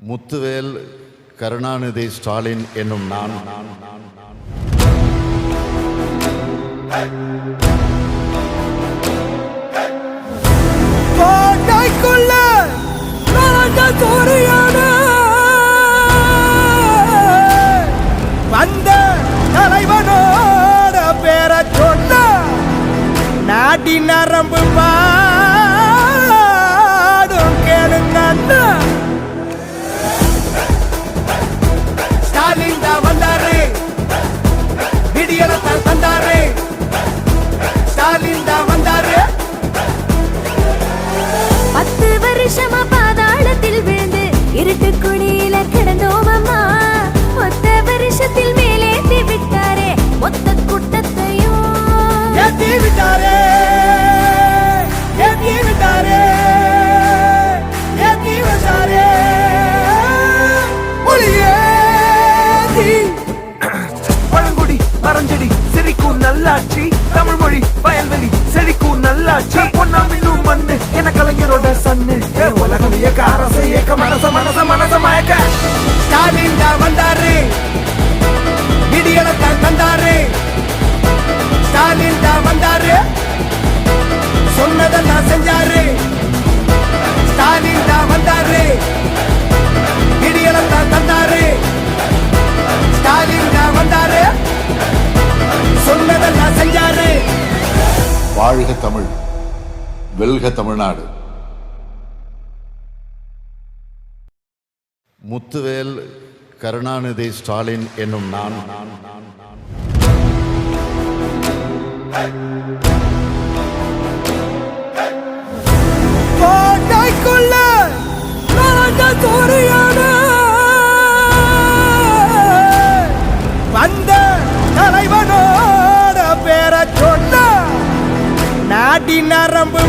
முத்துவேல் கருணாநிதி ஸ்டாலின் என்னும் நான். கோட்டைக்குள்ள நுழைஞ்ச சூரியன. வந்த தலைவனோட பேரை சொன்ன நாடி நரம்பு பாடும் கேளுங்க தந்தாரு ஸ்டாலின் தான் வந்தாரு. பத்து வருஷமா பாதாளத்தில் விழுந்து இருட்டு குழியில கிடந்தோம் அம்மா வருஷத்தில் மேலேத்தி விட்டாரே மொத்த கூட்டத்தையும். விட்டாரே. தமிழ் மொழி வயல்வெளி செழிக்கும் நல்லாட்சி. பொன்னாமினும் மண்ணு என கலைஞரோட சன்னு உலகம் இயக்க அரசு இயக்க மனச மனச மனச தமிழ். வெல்க தமிழ்நாடு. முத்துவேல் கருணாநிதி ஸ்டாலின் என்னும் நான். நான் நான் நான் சூரியன வந்த நரம்பு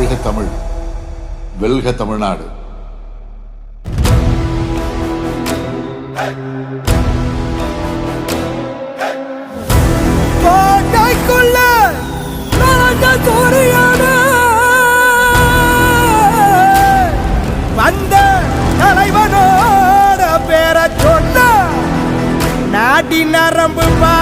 வாழ்க தமிழ் வெல்க தமிழ்நாடு. வந்த தலைவனோட பேரை சொன்ன நாடி நரம்பு பா